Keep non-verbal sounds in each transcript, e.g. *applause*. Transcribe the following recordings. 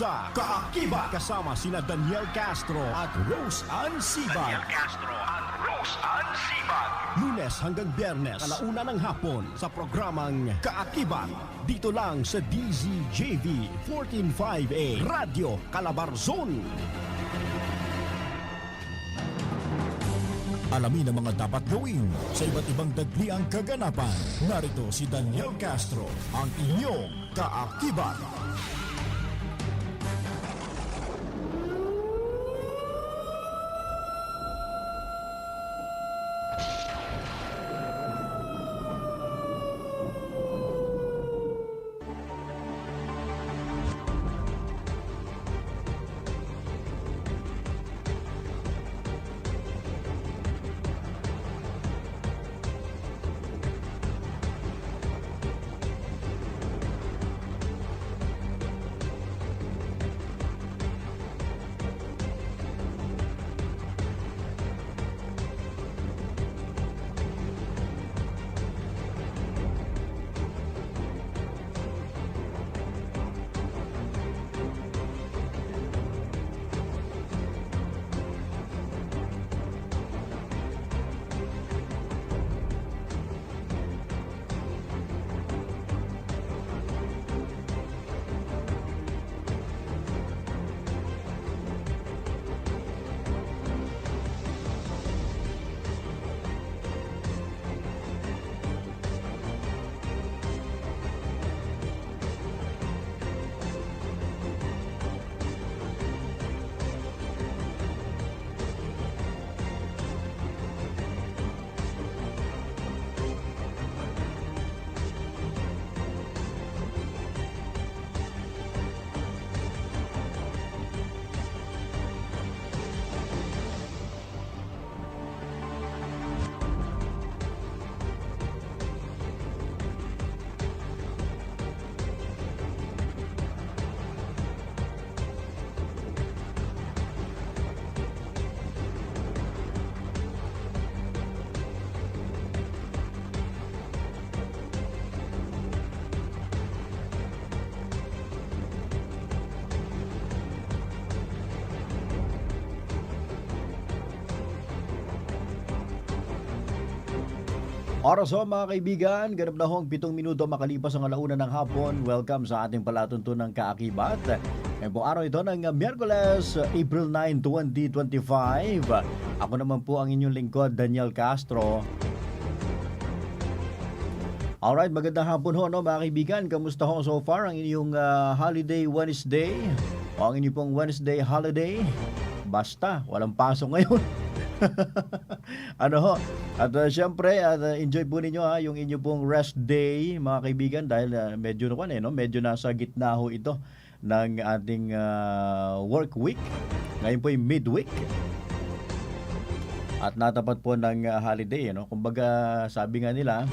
sa Kaakibat kasama sina Daniel Castro at Rose Ann Sibag. Castro at Rose Ann Sibag. Lunes hanggang Biyernes, alauna ng hapon sa programang Kaakibat. Dito lang sa DZJV 145A Radio Calabarzon. Alamin ang mga dapat gawin sa iba't ibang dagli ang kaganapan. Narito si Daniel Castro, ang inyong kaakibat. Oras ho mga kaibigan, ganap na hong pitong minuto makalipas ang alauna ng hapon. Welcome sa ating palatuntunang kaakibat. Ngayon po araw ito ng Miyerkules, April 9, 2025. Ako naman po ang inyong lingkod, Daniel Castro. Alright, magandang hapon ho no, mga kaibigan. Kamusta ho so far ang inyong ah, holiday Wednesday? O ang inyong pong Wednesday holiday? Basta, walang pasok ngayon. *laughs* *laughs* ano ho? At uh, syempre, uh, enjoy po ninyo ha, yung inyo pong rest day, mga kaibigan, dahil uh, medyo, ano, eh, no? medyo nasa gitna ho ito ng ating uh, work week. Ngayon po yung midweek. At natapat po ng uh, holiday, no? Kumbaga, sabi nga nila,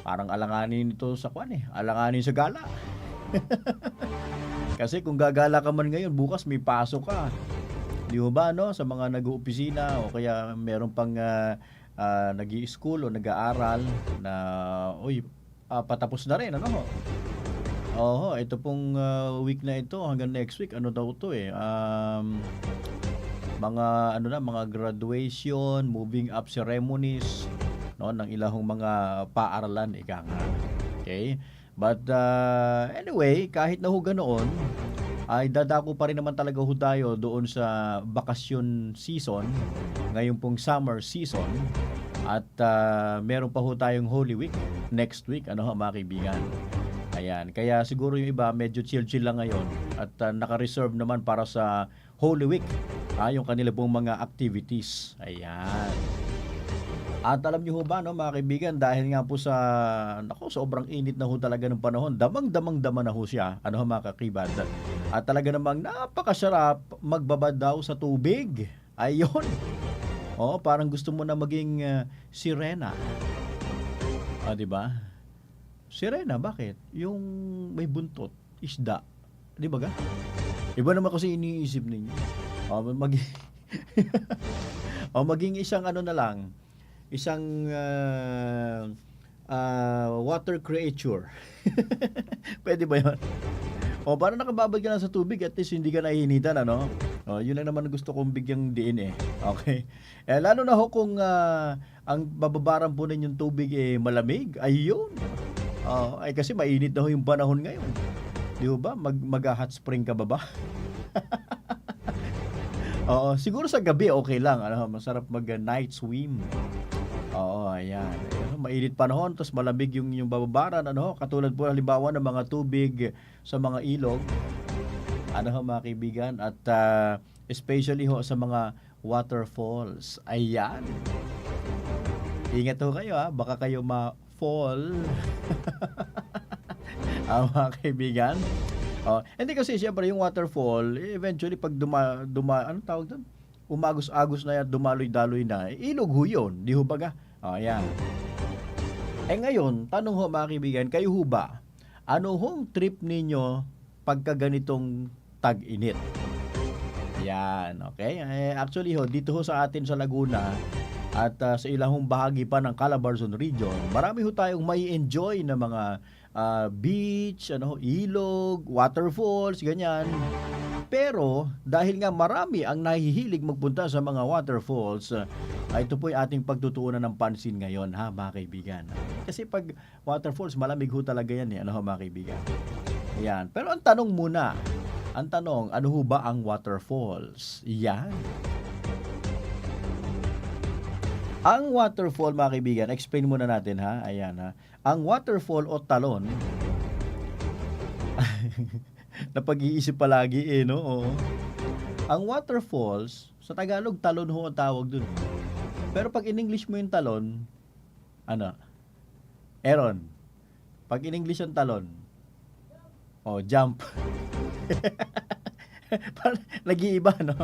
parang alanganin ito sa kwan eh. Alanganin sa gala. *laughs* Kasi kung gagala ka man ngayon, bukas may pasok ka. Di ba, no? Sa mga nag-uopisina o kaya meron pang uh, uh, nag school o nag-aaral na, uy, ah, patapos na rin, ano? Oo, ito pong uh, week na ito hanggang next week, ano daw to eh, um, mga ano na mga graduation, moving up ceremonies no ng ilahong mga paaralan ika. Okay? But uh, anyway, kahit na ho ganoon, ay dadako pa rin naman talaga ho tayo doon sa bakasyon season, ngayon pong summer season. At uh, meron pa ho tayong Holy Week next week, ano ho mga kaibigan. Ayan, kaya siguro yung iba medyo chill-chill lang ngayon at uh, naka-reserve naman para sa Holy Week, ah, yung kanila pong mga activities. Ayan. At alam niyo ho ba, no, mga kaibigan, dahil nga po sa, nako, sobrang init na ho talaga ng panahon, damang-damang dama na ho siya, ano ho mga kakibad. At talaga namang napakasarap magbabad daw sa tubig. Ayun. *laughs* Oh, parang gusto mo na maging uh, sirena. Ah, di ba? Sirena, bakit? Yung may buntot, isda. Di ba ga? Iba naman kasi iniisip ninyo. Oh, mag *laughs* oh, maging isang ano na lang, isang uh, uh, water creature. *laughs* Pwede ba 'yon? O, para nakababad ka lang sa tubig, at least hindi ka nahihinitan, ano? O, yun lang naman gusto kong bigyang diin eh. Okay? Eh, lalo na ho kung ah, ang bababaran po ninyong tubig eh malamig, ayun. Oh, ay kasi mainit na ho yung panahon ngayon. Di ba? Mag, mag-hot spring ka ba ba? *laughs* Oo, siguro sa gabi okay lang. Ano, masarap mag-night swim. Oo, ayan. Ayan, Mainit panahon, tapos malamig yung, yung bababaran. Ano, katulad po halimbawa ng mga tubig sa mga ilog. Ano ho mga kaibigan? At ah, especially ho sa mga waterfalls. Ayan. Ingat ho kayo ha, baka kayo ma-fall. *laughs* ah, mga kaibigan. Oh, hindi kasi siyempre yung waterfall, eh, eventually pag duma, duma ano tawag doon? Umagos-agos na yan, dumaloy-daloy na, eh, ilog ho yun, di ho baga? Oh, ayan. Eh ngayon, tanong ho mga kaibigan, kayo ho ba, ano hong trip ninyo pagka ganitong tag-init? Yan, okay? Eh, actually ho, dito ho sa atin sa Laguna at ah, sa ilang bahagi pa ng Calabarzon region, marami ho tayong may enjoy na mga ah, beach, ano, ilog, waterfalls, ganyan. Pero dahil nga marami ang nahihilig magpunta sa mga waterfalls, ah, ito po yung ating pagtutuunan ng pansin ngayon ha mga kaibigan. Kasi pag waterfalls, malamig ho talaga yan eh, ano ho mga kaibigan. Yan. Pero ang tanong muna, ang tanong, ano ho ba ang waterfalls? Yan. Ang waterfall, mga kaibigan, explain muna natin ha. Ayan ha. Ang waterfall o talon, *laughs* *laughs* napag-iisip palagi eh, no? Oo. Ang waterfalls, sa Tagalog, talon ho ang tawag dun. Pero pag in-English mo yung talon, ano? Aaron, pag in-English yung talon, oh, jump. *laughs* Parang nag-iiba, no?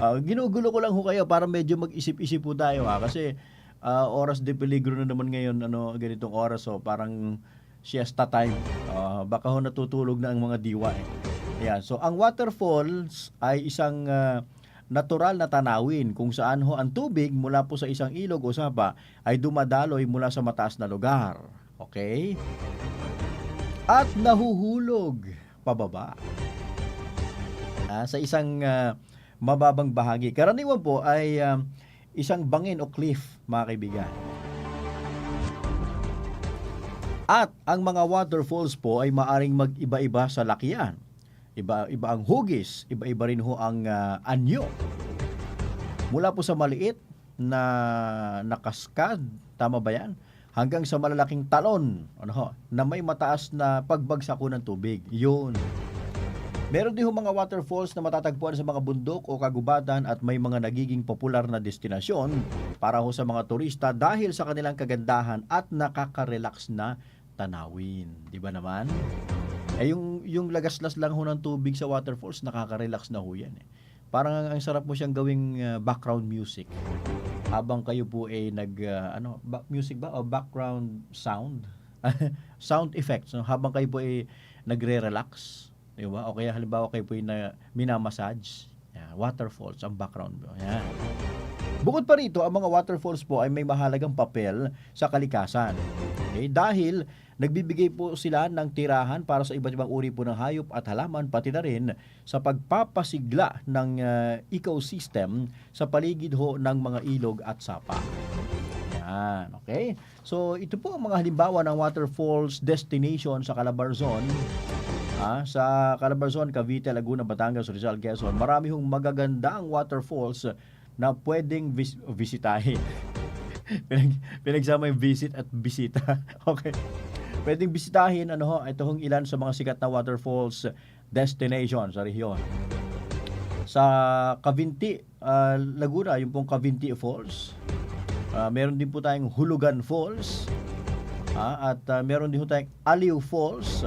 Ah, ginugulo ko lang ho kayo para medyo mag-isip-isip po tayo ha kasi ah, oras de peligro na naman ngayon ano ganitong oras so parang siesta time. Ah, baka ho natutulog na ang mga diwa eh. Ayan. So ang waterfalls ay isang ah, natural na tanawin kung saan ho ang tubig mula po sa isang ilog o sapa ay dumadaloy mula sa mataas na lugar. Okay? At nahuhulog pababa ah, sa isang ah, mababang bahagi. Karaniwan po ay ah, isang bangin o cliff, mga kaibigan. At ang mga waterfalls po ay maaring mag-iba-iba sa lakihan. Iba-iba ang hugis, iba-iba rin ho ang ah, anyo. Mula po sa maliit na nakaskad, tama ba yan? Hanggang sa malalaking talon, ano ho, na may mataas na pagbagsak ng tubig. Yun. Meron din ho mga waterfalls na matatagpuan sa mga bundok o kagubatan at may mga nagiging popular na destinasyon para ho sa mga turista dahil sa kanilang kagandahan at nakaka-relax na tanawin. Di ba naman? Eh yung, yung lagaslas lang ho ng tubig sa waterfalls, nakaka-relax na ho yan. Eh. Parang ang, sarap mo siyang gawing uh, background music. Habang kayo po ay nag, uh, ano, ba- music ba? O background sound? *laughs* sound effects. No? Habang kayo po ay nagre-relax. Di ba? O kaya halimbawa kayo po ay na, minamassage. Yan, waterfalls ang background. mo. Yan. Bukod pa rito, ang mga waterfalls po ay may mahalagang papel sa kalikasan. Okay? Dahil nagbibigay po sila ng tirahan para sa iba't ibang uri po ng hayop at halaman, pati na rin sa pagpapasigla ng uh, ecosystem sa paligid ho ng mga ilog at sapa. Yan, okay? So, ito po ang mga halimbawa ng waterfalls destination sa Calabarzon. Ah, sa Calabarzon, Cavite, Laguna, Batangas, Rizal, Quezon, marami hong magagandang waterfalls na pwedeng vis- visitahin. *laughs* Pinag, pinagsama yung visit at bisita. *laughs* okay. Pwedeng bisitahin ano ho, ito hong ilan sa mga sikat na waterfalls destination sa rehiyon. Sa Cavinti, ah, Laguna, yung pong Cavinti Falls. Ah, meron din po tayong Hulugan Falls. Ah, at ah, meron din po tayong Aliw Falls.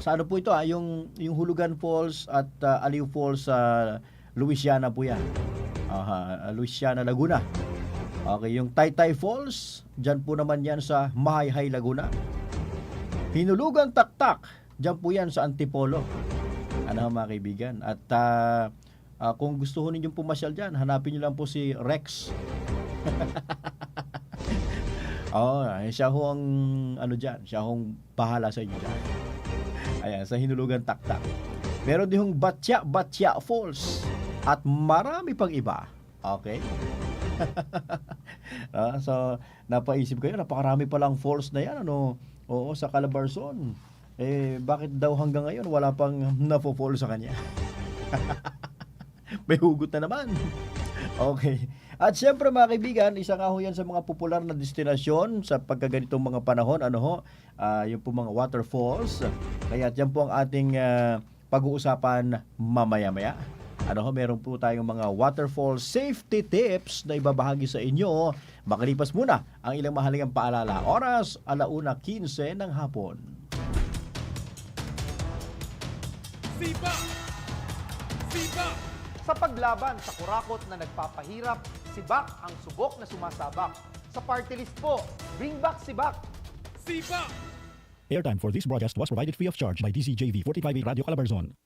Sa ano po ito ah, yung, yung Hulugan Falls at ah, Aliw Falls sa Louisiana po yan. Aha, Louisiana, Laguna. Okay, yung Taytay Falls, dyan po naman yan sa Mahayhay, Laguna. Hinulugang Taktak, dyan po yan sa Antipolo. Ano mga kaibigan? At ah, ah, kung gusto ho ninyong pumasyal dyan, hanapin nyo lang po si Rex. *laughs* Oh, siya ho ang ano dyan, siya ho ang bahala sa inyo dyan. Ayan, sa Hinulugan Taktak. Meron din hong Batya Batya Falls at marami pang iba. Okay? *laughs* Ah, so, napaisip ko yun, napakarami palang falls na yan, ano? Oo, sa Calabarzon. Eh, bakit daw hanggang ngayon wala pang *laughs* napo-fall sa kanya? *laughs* May hugot na naman. Okay. At syempre mga kaibigan, isa nga ho yan sa mga popular na destinasyon sa pagkaganitong mga panahon, ano ho, ah, yung po mga waterfalls. Kaya yan po ang ating ah, pag-uusapan mamaya-maya. Ano ho, meron po tayong mga waterfall safety tips na ibabahagi sa inyo. Makalipas muna ang ilang mahalagang paalala. Oras, alauna 15 ng hapon. Sipa! Sipa! Sa paglaban sa kurakot na nagpapahirap, si Bak ang subok na sumasabak. Sa party list po, bring back si Bak. Sipa! Airtime for this broadcast was provided free of charge by DCJV 45 Radio Calabarzon.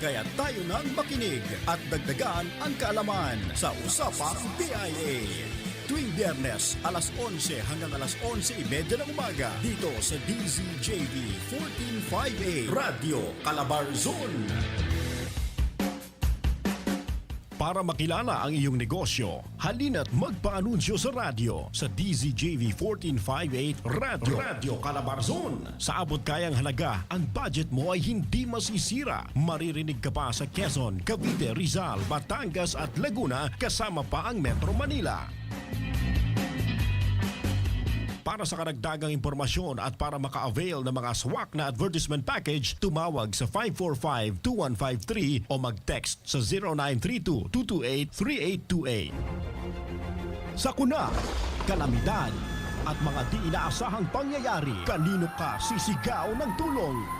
Kaya tayo nang makinig at dagdagan ang kaalaman sa Usapang PIA. Tuwing biyernes, alas 11 hanggang alas 11.30 ng umaga dito sa DZJV 1458 Radio Calabarzon. Para makilala ang iyong negosyo, halina't magpaanunsyo sa radyo sa DZJV 1458 Radio, Radio Calabarzon. Sa abot kayang halaga, ang budget mo ay hindi masisira. Maririnig ka pa sa Quezon, Cavite, Rizal, Batangas at Laguna kasama pa ang Metro Manila. Para sa karagdagang impormasyon at para maka-avail ng mga swak na advertisement package, tumawag sa 545-2153 o mag-text sa 0932-228-3828. Sa kuna, kalamidad at mga di inaasahang pangyayari, kanino ka sisigaw ng tulong?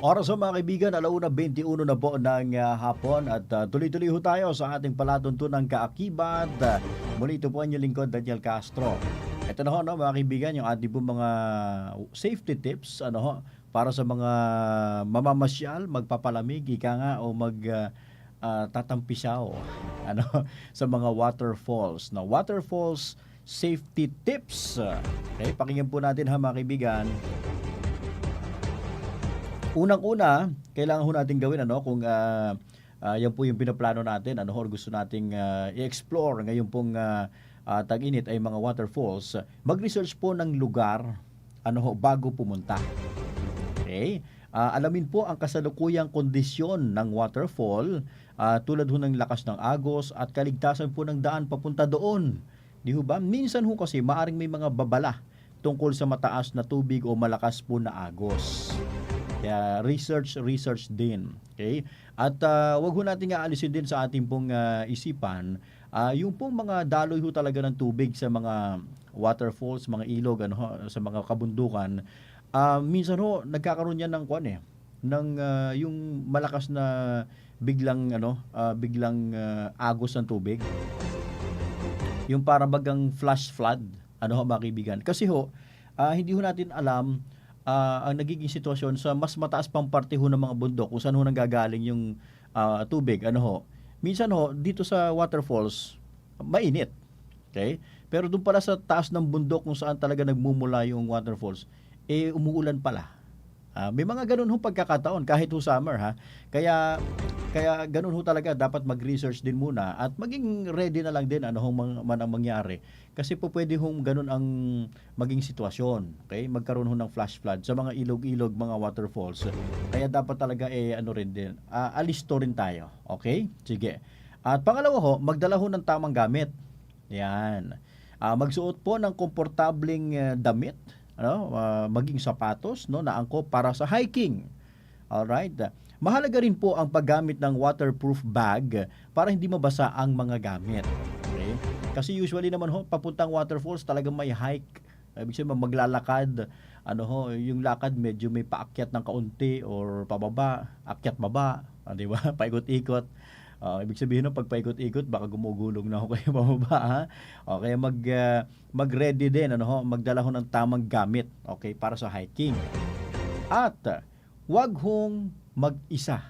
Oras sa mga kaibigan, alauna 21 na po ng ah, hapon at ah, tuloy-tuloy ho tayo sa ating palatuntunang kaakibat. Uh, muli ito po ang inyong lingkod, Daniel Castro. Ito na ho, no, mga kaibigan, yung ating po mga safety tips ano ho, para sa mga mamamasyal, magpapalamig, ika nga, o mag ah, ah, tatampisaw ano, *laughs* sa mga waterfalls. Na waterfalls safety tips. Okay, pakinggan po natin ha mga kaibigan. Unang-una, kailangan ho natin gawin ano kung ah, ah, yan po yung pinaplano natin ano or gusto nating ah, i-explore ngayon pong ah, ah, tag-init ay mga waterfalls. Mag-research po ng lugar ano ho bago pumunta. Okay? Ah, alamin po ang kasalukuyang kondisyon ng waterfall ah, tulad ho ng lakas ng agos at kaligtasan po ng daan papunta doon. Di ho ba? Minsan ho kasi maaring may mga babala tungkol sa mataas na tubig o malakas po na agos. Kaya research, research din. Okay? At ah, wag ho natin aalisin din sa ating pong ah, isipan ah, yung pong mga daloy ho talaga ng tubig sa mga waterfalls, mga ilog, ano, sa mga kabundukan. Ah, minsan ho, nagkakaroon yan ng kwan eh, ng ah, yung malakas na biglang ano, ah, biglang ah, agos ng tubig. Yung para bagang flash flood, ano ho mga kaibigan. Kasi ho, ah, hindi ho natin alam ah, ang nagiging sitwasyon sa mas mataas pang parte ho ng mga bundok kung saan ho nanggagaling yung ah, tubig. Ano ho, minsan ho, dito sa waterfalls, mainit. Okay? Pero doon pala sa taas ng bundok kung saan talaga nagmumula yung waterfalls, eh umuulan pala. Ah, may mga ganun ho pagkakataon kahit ho summer ha. Kaya kaya ganun ho talaga dapat mag-research din muna at maging ready na lang din ano hong man ang mangyari. Kasi po pwede hong ganun ang maging sitwasyon. Okay? Magkaroon ho ng flash flood sa mga ilog-ilog, mga waterfalls. Kaya dapat talaga eh ano rin din. ah, alisto rin tayo. Okay? Sige. At pangalawa ho, magdala ho ng tamang gamit. Yan. Ah, magsuot po ng komportabling eh, damit, ano, ah, maging sapatos, no, na angkop para sa hiking. All right. Mahalaga rin po ang paggamit ng waterproof bag para hindi mabasa ang mga gamit. Okay? Kasi usually naman ho, papuntang waterfalls talagang may hike. Ibig sabihin maglalakad, ano ho, yung lakad medyo may paakyat ng kaunti or pababa, akyat baba, ah, di ba? *laughs* Paikot-ikot. Ah, ibig sabihin no, pag paikot-ikot, baka gumugulong na ako *laughs* kayo pababa, ha? Okay, mag, ah, mag-ready din, ano ho, magdala ho ng tamang gamit, okay, para sa hiking. At, ah, wag hong mag-isa.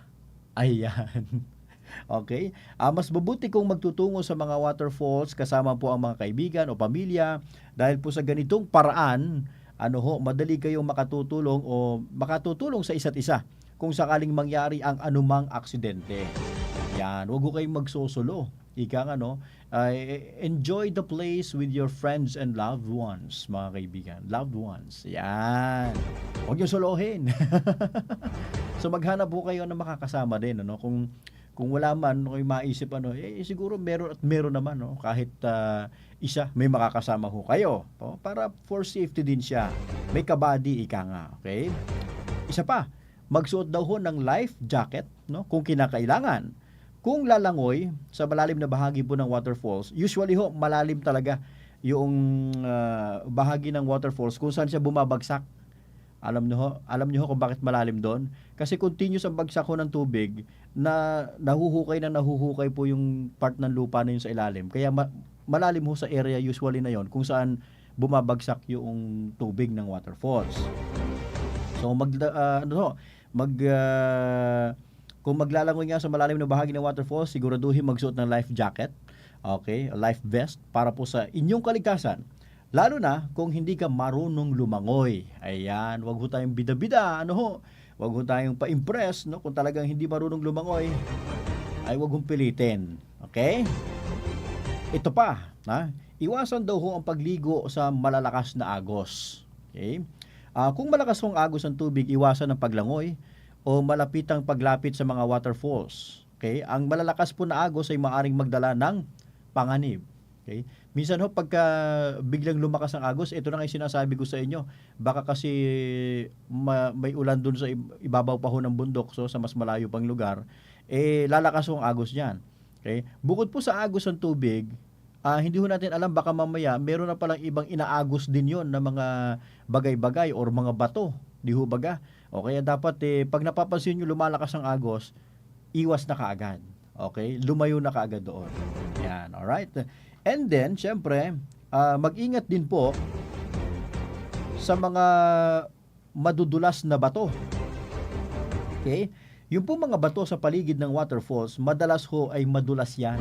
Ayan. *laughs* Okay? Ah, mas mabuti kung magtutungo sa mga waterfalls kasama po ang mga kaibigan o pamilya dahil po sa ganitong paraan, ano ho, madali kayong makatutulong o makatutulong sa isa't isa kung sakaling mangyari ang anumang aksidente. Yan, huwag ho kayong magsusulo. Ika nga, no? Ay, enjoy the place with your friends and loved ones, mga kaibigan. Loved ones. Yan. Huwag niyo solohin. *laughs* so maghanap po kayo na makakasama din ano kung kung wala man o maisip ano eh siguro meron at meron naman no kahit ah, isa may makakasama ho kayo no? para for safety din siya may kabady ika nga okay isa pa magsuot daw ho ng life jacket no kung kinakailangan kung lalangoy sa malalim na bahagi po ng waterfalls usually ho malalim talaga yung ah, bahagi ng waterfalls kung saan siya bumabagsak alam niyo ho, alam niyo ho kung bakit malalim doon? Kasi continuous ang bagsak ho ng tubig na nahuhukay na nahuhukay po yung part ng lupa na yun sa ilalim. Kaya ma- malalim ho sa area usually na yon kung saan bumabagsak yung tubig ng waterfalls. So mag ah, ano ho, mag ah, kung maglalangoy nga sa malalim na bahagi ng waterfalls, siguraduhin magsuot ng life jacket. Okay, life vest para po sa inyong kaligtasan. Lalo na kung hindi ka marunong lumangoy. Ayan, wag ho tayong bida-bida, ano ho. Wag ho tayong pa-impress, no? Kung talagang hindi marunong lumangoy, ay wag hong pilitin. Okay? Ito pa, ha? Iwasan daw ho ang pagligo sa malalakas na agos. Okay? Ah, kung malakas hong agos ang tubig, iwasan ang paglangoy o malapitang paglapit sa mga waterfalls. Okay? Ang malalakas po na agos ay maaring magdala ng panganib. Okay? Minsan ho, pagka biglang lumakas ang agos, ito na nga sinasabi ko sa inyo, baka kasi ma- may ulan dun sa ib- ibabaw pa ho ng bundok, so sa mas malayo pang lugar, eh lalakas ho ang agos niyan. Okay? Bukod po sa agos ng tubig, ah, hindi ho natin alam, baka mamaya meron na palang ibang inaagos din yon na mga bagay-bagay or mga bato Di ho baga? O kaya dapat eh, pag napapansin nyo lumalakas ang agos, iwas na kaagad. Okay? Lumayo na kaagad doon. Yan, alright? And then, syempre, ah, mag-ingat din po sa mga madudulas na bato. Okay? Yung po mga bato sa paligid ng waterfalls, madalas ho ay madulas yan.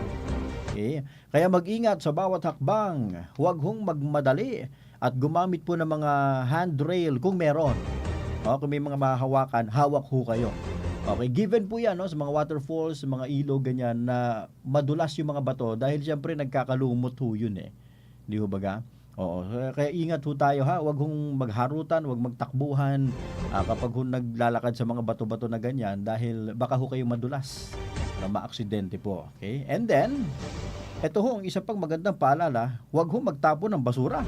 Okay? Kaya mag-ingat sa bawat hakbang. Huwag hong magmadali at gumamit po ng mga handrail kung meron. O, kung may mga mahahawakan, hawak ho kayo. Okay, given po yan no, sa mga waterfalls, sa mga ilog, ganyan, na madulas yung mga bato dahil siyempre nagkakalumot ho yun eh. Di ho baga? Oo, kaya- ingat ho tayo ha, huwag hong magharutan, huwag magtakbuhan ah, kapag ho naglalakad sa mga bato-bato na ganyan dahil baka ho kayo madulas na maaksidente po. Okay? And then, ito ho, ang isa pang magandang paalala, huwag ho magtapon ng basura.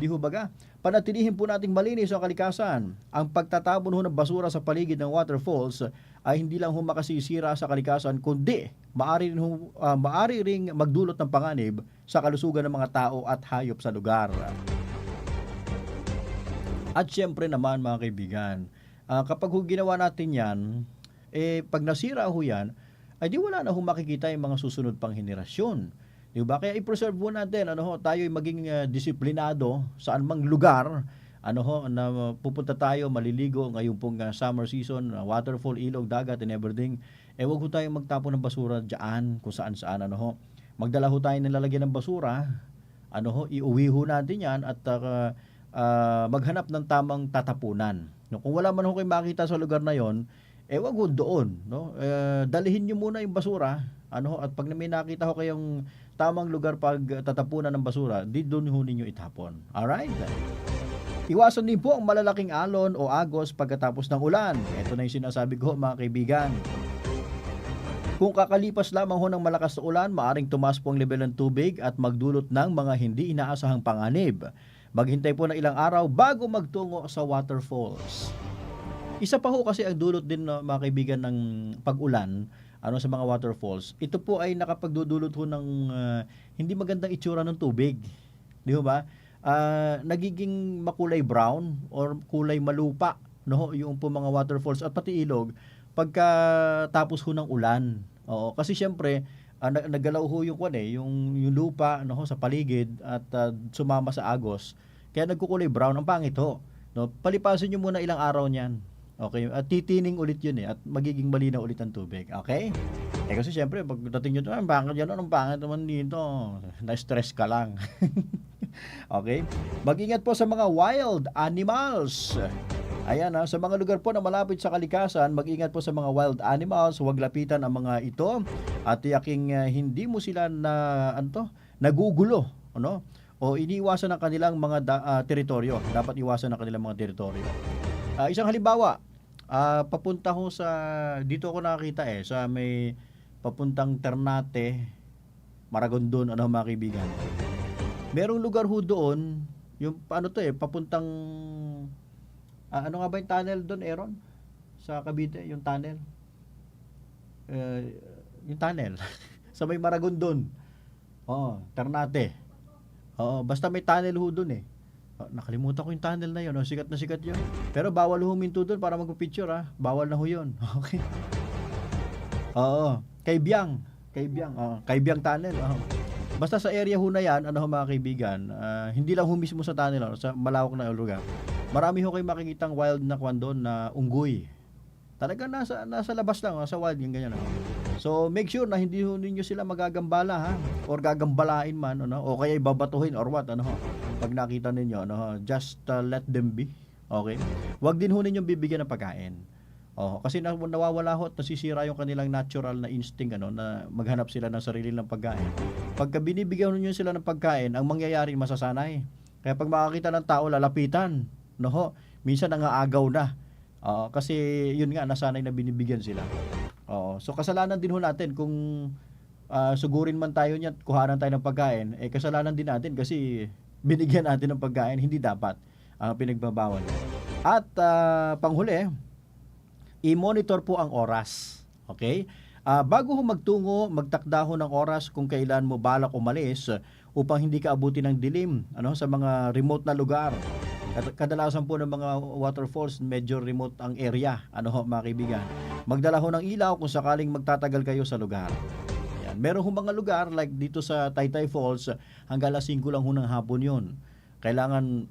Hindi ho baga? Panatilihin po nating malinis ang kalikasan. Ang pagtatapon ho ng basura sa paligid ng waterfalls ay hindi lang ho makasisira sa kalikasan, kundi maari rin, ho, ah, maari ring magdulot ng panganib sa kalusugan ng mga tao at hayop sa lugar. At syempre naman mga kaibigan, ah, kapag ho ginawa natin yan, eh pag nasira ho yan, ay di wala na ho makikita yung mga susunod pang henerasyon. Di ba? Kaya i-preserve mo natin, ano ho, tayo ay maging ah, disiplinado saan mang lugar, ano ho, na pupunta tayo, maliligo ngayong pong ah, summer season, ah, waterfall, ilog, dagat, and everything. Eh, wag ho tayong magtapon ng basura diyan, kung saan saan, ano ho. Magdala ho tayo ng lalagyan ng basura, ano ho, iuwi ho natin yan at ah, ah, maghanap ng tamang tatapunan. No, kung wala man ho kayo makita sa lugar na yon, eh wag ho doon, no? Eh, dalhin niyo muna yung basura, ano ho, at pag may nakita ho kayong tamang lugar pag tatapunan ng basura, di doon ho ninyo itapon. Alright? Iwasan din po ang malalaking alon o agos pagkatapos ng ulan. Ito na yung sinasabi ko mga kaibigan. Kung kakalipas lamang ho ng malakas na ulan, maaring tumaas po ang level ng tubig at magdulot ng mga hindi inaasahang panganib. Maghintay po ng ilang araw bago magtungo sa waterfalls. Isa pa ho kasi ang dulot din mga kaibigan ng pag-ulan ano sa mga waterfalls. Ito po ay nakapagdudulot ho ng ah, hindi magandang itsura ng tubig. Di ba? Ah, nagiging makulay brown or kulay malupa no yung po mga waterfalls at pati ilog pagka tapos ho ng ulan. Oo, kasi syempre ah, nag- naggalaw ho yung kwan eh, yung, yung lupa no, sa paligid at ah, sumama sa agos. Kaya nagkukulay brown ang pangit ho. No, palipasin niyo muna ilang araw niyan. Okay, at titining ulit yun eh at magiging malinaw ulit ang tubig. Okay? Eh kasi syempre pag dating nyo, ah, bakit yan? Anong pangit naman dito? Na-stress ka lang. *laughs* okay? Mag-ingat po sa mga wild animals. Ayan ha, sa mga lugar po na malapit sa kalikasan, mag-ingat po sa mga wild animals, huwag lapitan ang mga ito at tiyaking ah, hindi mo sila na ano to, nagugulo, ano? O iniiwasan ang kanilang mga da- ah, teritoryo. Dapat iwasan ang kanilang mga teritoryo. Ah, isang halimbawa, ah, papunta ho sa dito ako nakakita eh sa may papuntang Ternate, Maragondon, ano mga kaibigan. Merong lugar ho doon, yung ano to eh, papuntang ah, ano nga ba yung tunnel doon, Aaron? Sa Cavite, yung tunnel. Eh, yung tunnel. *laughs* sa may Maragondon. Oo, Ternate. Oo, basta may tunnel ho doon eh. Oh, nakalimutan ko yung tunnel na yun. Oh, sikat na sikat yun. Pero bawal huminto doon para magpa-picture ha. Bawal na ho yun. *laughs* Okay. Oo. Kay Biang. Kay Biang. Oh, kay Biang tunnel. Oh. Basta sa area ho na yan, ano ho mga kaibigan, ah, hindi lang ho mismo sa tunnel, oh, sa malawak na lugar. Marami ho kayo makikitang wild na kwan doon na unggoy. Talaga nasa nasa labas lang, oh, sa wild yung ganyan. Oh. So make sure na hindi ho ninyo sila magagambala ha or gagambalain man ano o kaya ibabatuhin or what ano ho. Pag nakita ninyo ho, just uh, let them be. Okay? Huwag din ho ninyong bibigyan ng pagkain. Oh, kasi na, nawawala ho at nasisira yung kanilang natural na instinct ano na maghanap sila ng sarili ng pagkain. Pagka binibigyan niyo sila ng pagkain, ang mangyayari masasanay. Kaya pag makakita ng tao lalapitan, no ho, minsan nangaagaw na. Oo, kasi yun nga nasanay na binibigyan sila. Oo. So kasalanan din ho natin kung ah, sugurin man tayo niya at kuhanan tayo ng pagkain, eh kasalanan din natin kasi binigyan natin ng pagkain, hindi dapat ang pinagbabawal. At ah, panghuli, i-monitor po ang oras. Okay? Ah, bago ho magtungo, magtakda ng oras kung kailan mo balak umalis upang hindi ka abutin ng dilim ano, sa mga remote na lugar. Kad- Kadalasan po ng mga waterfalls, medyo remote ang area. Ano ho, mga kaibigan? Magdala ho ng ilaw kung sakaling magtatagal kayo sa lugar. Meron ho mga lugar, like dito sa Taytay Falls, hanggang alas 5 lang ng hapon yun. Kailangan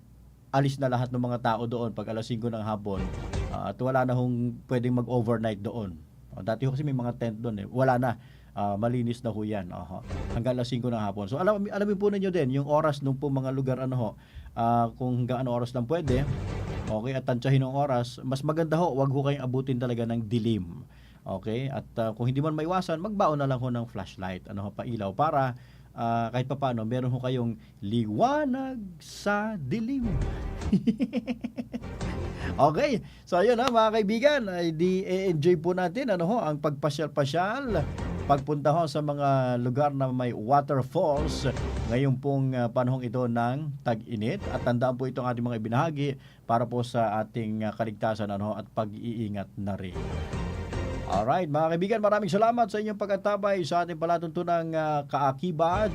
alis na lahat ng mga tao doon pag alas 5 ng hapon. Ah, at wala na hong pwedeng mag-overnight doon. O, dati ho kasi may mga tent doon eh. Wala na. Ah, malinis na ho yan. Oho. Hanggang alas 5 ng hapon. So alam, alamin po ninyo din yung oras nung po mga lugar ano ho. ah, kung hanggang ano oras lang pwede. Okay, at tansyahin ang oras. Mas maganda ho, wag ho kayong abutin talaga ng dilim. Okay? At ah, kung hindi man maiwasan, magbaon na lang ho ng flashlight, ano ho, pailaw para ah, kahit papaano meron ho kayong liwanag sa dilim. *laughs* okay. So ayun ha, mga kaibigan, di enjoy po natin ano ho, ang pagpasyal-pasyal, pagpunta ho sa mga lugar na may waterfalls ngayon pong ah, panahong ito ng tag-init at tandaan po itong ating mga ibinahagi para po sa ating ah, kaligtasan ano at pag-iingat na rin. Alright, mga kaibigan, maraming salamat sa inyong pagkatabay sa ating palatuntunang uh, kaakibad.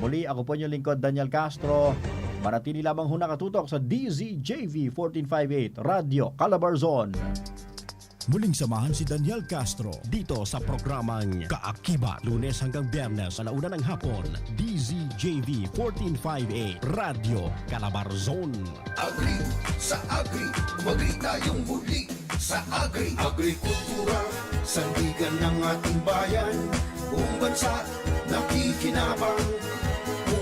Muli, ako po inyong lingkod, Daniel Castro. Manatili lamang ho nakatutok sa DZJV 1458 Radio Calabarzon. Muling samahan si Daniel Castro dito sa programang Kaakibat. Lunes hanggang Biyernes sa launa ng hapon. DZJV 1458 Radio Calabarzon. Agri, sa Agri, magri tayong muli sa Agri. Agrikultura, sandigan ng ating bayan. Buong bansa, nakikinabang.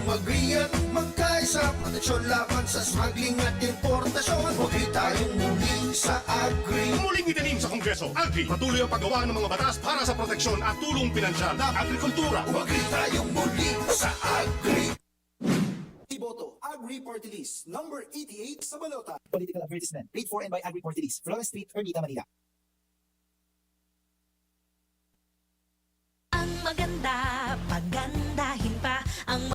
Umagri at magkaisa, proteksyon laban sa smuggling at importasyon. Magri tayong muli sa Agri. Muling itanim sa Kongreso, Agri, patuloy ang paggawa ng mga batas para sa proteksyon at tulong pinansyal ng agrikultura. Umagri tayong muli sa Agri. Agri-Portilis, number 88 sa Balota. Political advertisement, paid for and by Agri-Portilis, Flores Street, Ermita, Manila. Ang maganda, pagandahin pa ang